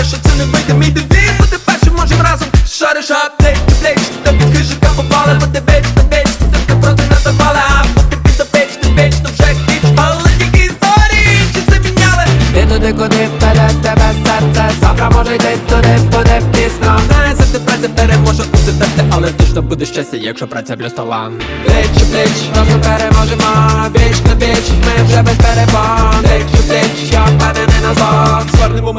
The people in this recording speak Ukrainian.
ти вариш, що це не вийде мій девіз Бути першим можем разом. Шариш аптеч, ти плеч Та під хижика попали, бо ти веч, ти веч Ти так проти нас запали, а поки під до печ, ти печ, то вже хіч Але тільки історії, чи це міняли? Ти туди, куди вперед тебе серце. Завтра може йти туди, буде пізно. Знає, за тебе це переможе усе терти Але точно буде щастя, якщо праця плюс талант Плеч, плеч, Разом переможемо, віч на віч Ми вже без перебон